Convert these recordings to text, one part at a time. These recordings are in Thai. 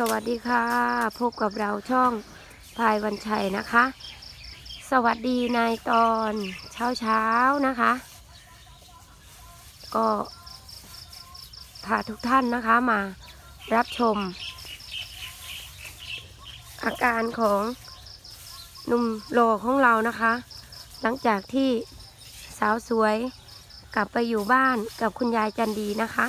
สวัสดีค่ะ พบกับเราช่องพายวันชัยนะคะ สวัสดีในตอนเช้าเช้านะคะ ก็พาทุกท่านนะคะมารับชม อาการของหนุ่มโลของเรานะคะ หลังจากที่สาวสวยกลับไปอยู่บ้านกับคุณยายจันดีนะคะ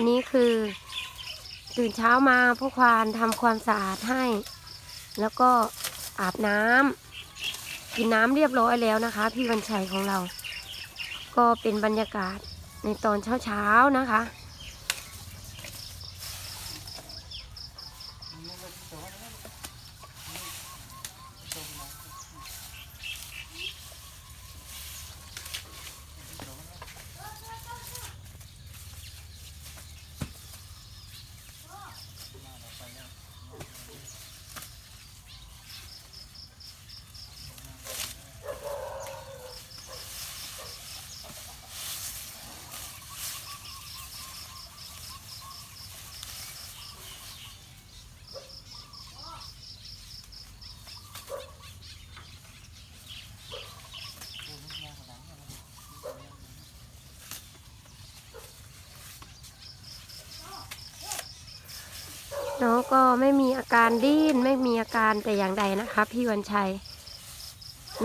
อันนี้คือตื่นเช้ามาพวกควานทำความสะอาดให้ แล้วก็อาบน้ำกินน้ำเรียบร้อยแล้วนะคะ พี่วันชัยของเรา ก็เป็นบรรยากาศในตอนเช้าๆนะคะ น้องก็ไม่มีอาการดิ้นไม่มีอาการแต่อย่างใดนะคะพี่วันชัย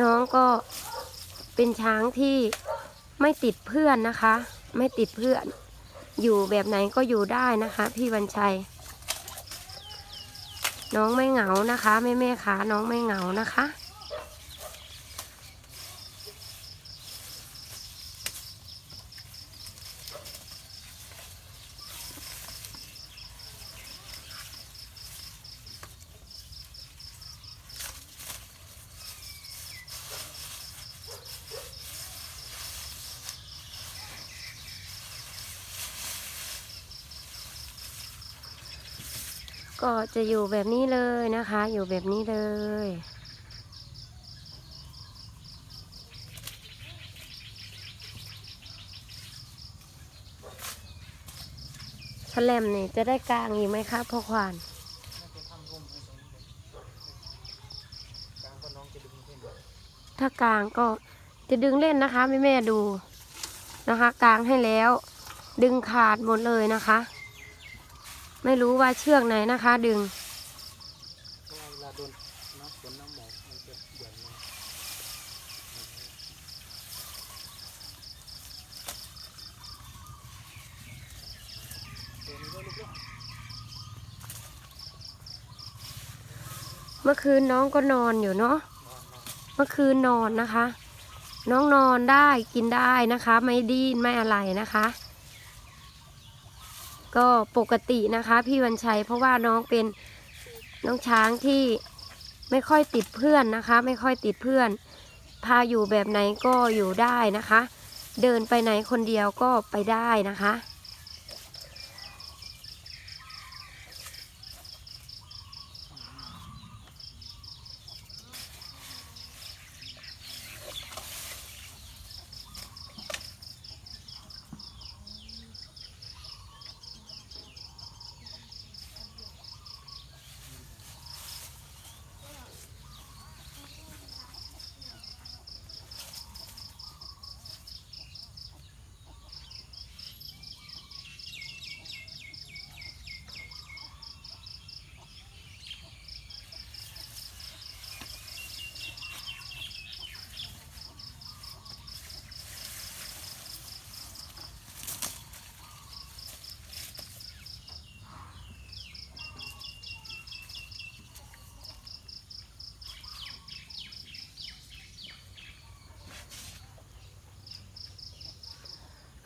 น้องก็เป็นช้างที่ไม่ติดเพื่อนนะคะ ไม่ติดเพื่อน อยู่แบบไหนก็อยู่ได้นะคะ พี่วันชัย น้องไม่เหงานะคะแม่แม่ขาน้องไม่เหงานะคะ ก็จะอยู่แบบนี้เลยนะคะ อยู่แบบนี้เลย แฉลมนี่จะได้กลางอีกไหมคะพ่อควานถ้ากลางก็จะดึงเล่นนะคะแม่แม่ดูนะคะ กลางให้แล้ว ดึงขาดหมดเลยนะคะ ไม่รู้ว่าเชือกไหนนะคะ ดึงเมื่อคืนน้องก็นอนอยู่เนาะ เมื่อคืนนอนนะคะ น้องนอนได้กินได้นะคะ ไม่ดิ้นไม่อะไรนะคะ ก็ปกตินะคะพี่วันชัย เพราะว่าน้องเป็นน้องช้างที่ไม่ค่อยติดเพื่อนนะคะ ไม่ค่อยติดเพื่อน พาอยู่แบบไหนก็อยู่ได้นะคะ เดินไปไหนคนเดียวก็ไปได้นะคะ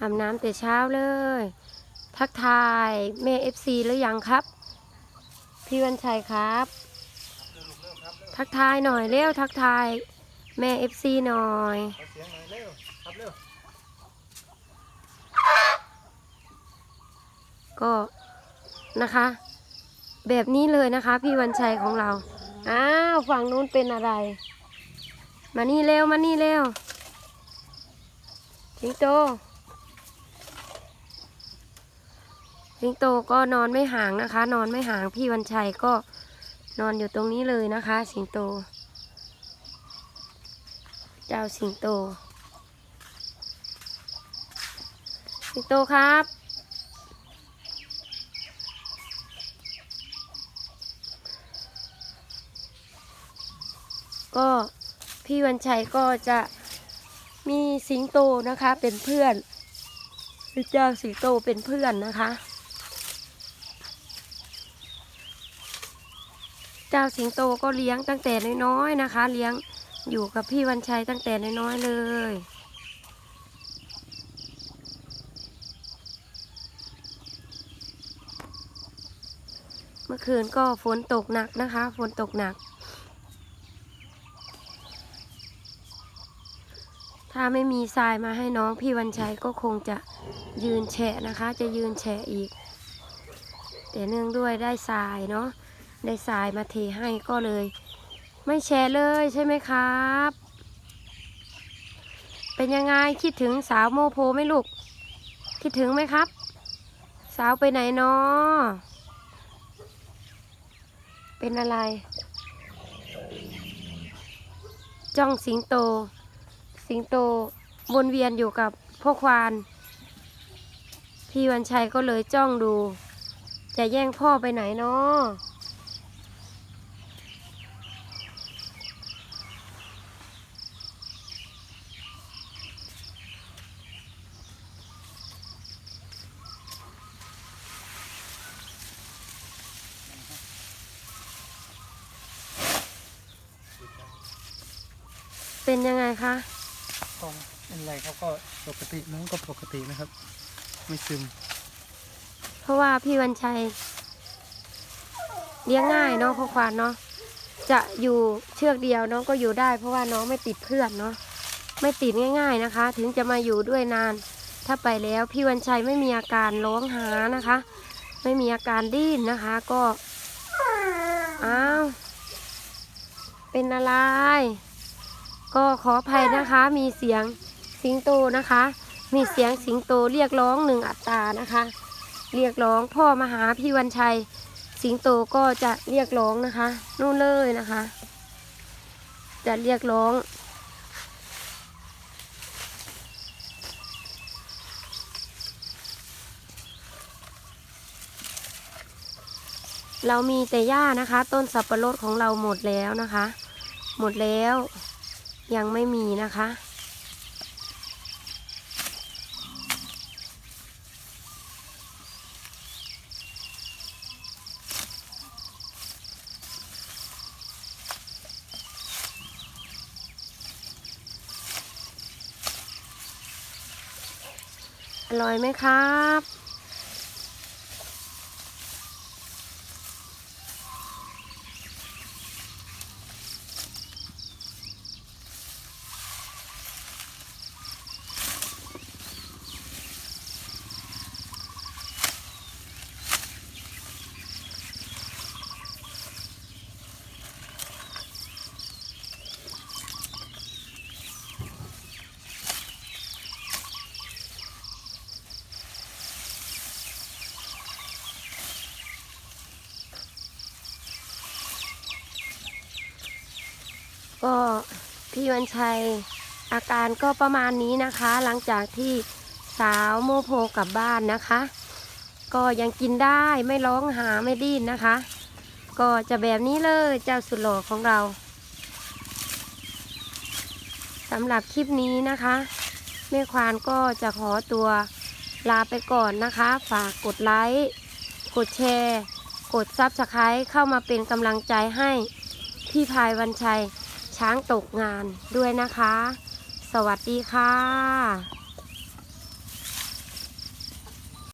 อาบน้ำแต่เช้าเลย ทักทายแม่เอฟซีหรือยังครับ พี่วันชัยครับ ทักทายหน่อยเร็วทักทายแม่เอฟซีหน่อยเสียงหน่อยเร็วครับเร็วก็นะคะ แบบนี้เลยนะคะพี่วันชัยของเรา อ้าวฝั่งนู้นเป็นอะไร มานี่เร็วมานี่เร็วสิงโต สิงโตก็นอนไม่ห่างนะคะ นอนไม่ห่างพี่วันชัยก็นอนอยู่ตรงนี้เลยนะคะ สิงโต เจ้าสิงโต สิงโตครับ ก็พี่วันชัยก็จะมีสิงโตนะคะเป็นเพื่อนเจ้าสิงโตเป็นเพื่อนนะคะ เจ้าสิงโตก็เลี้ยงตั้งแต่น้อยๆนะคะ เลี้ยงอยู่กับพี่วันชัยตั้งแต่น้อยๆเลย เมื่อคืนก็ฝนตกหนักนะคะ ฝนตกหนัก ถ้าไม่มีทรายมาให้น้องพี่วันชัยก็คงจะยืนแฉะนะคะ จะยืนแฉะอีก แต่เนื่องด้วยได้ทรายเนาะ ได้ทรายมาเทให้ก็เลย ไม่แฉะเลยใช่ไหมครับ เป็นยังไงคิดถึงสาวโมโพไหมลูก คิดถึงไหมครับ สาวไปไหนเนาะเป็นอะไร จ้องสิงโต สิงโตวนเวียนอยู่กับพวกควาน พี่วันชัยก็เลยจ้องดู จะแย่งพ่อไปไหนเนาะ เป็นยังไงคะก็เป็นไรเขาก็ปกติน้องก็ปกตินะครับ ไม่ซึม เพราะว่าพี่วันชัย เลี้ยงง่ายเนาะพวกควานเนาะจะอยู่เชือกเดียวน้องก็อยู่ได้ เพราะว่าน้องไม่ติดเพื่อนเนาะไม่ติดง่าย ๆนะคะ ถึงจะมาอยู่ด้วยนาน ถ้าไปแล้วพี่วันชัยไม่มีอาการร้องหานะคะ ไม่มีอาการดิ้นนะคะ ก็อ้าวเป็นอะไร ก็ขออภัยนะคะมีเสียงสิงโตนะคะ มีเสียงสิงโตเรียกร้องหนึ่งอัตรานะคะ เรียกร้องพ่อมาหาพี่วันชัย สิงโตก็จะเรียกร้องนะคะนู่นเลยนะคะ จะเรียกร้องเรามีแต่หญ้านะคะ ต้นสับปะรดของเราหมดแล้วนะคะ หมดแล้ว ยังไม่มีนะคะ อร่อยไหมครับ ก็พี่วันชัยอาการก็ประมาณนี้นะคะ หลังจากที่สาวโมโพกลับบ้านนะคะ ก็ยังกินได้ไม่ร้องหาไม่ดิ้นนะคะ ก็จะแบบนี้เลยเจ้าสุดหล่อของเราสำหรับคลิปนี้นะคะแม่ควานก็จะขอตัวลาไปก่อนนะคะ ฝากกดไลค์ กดแชร์ กดซับสไครต์เข้ามาเป็นกำลังใจให้พี่พายวันชัย ช้างตกงานด้วยนะคะ สวัสดีค่ะ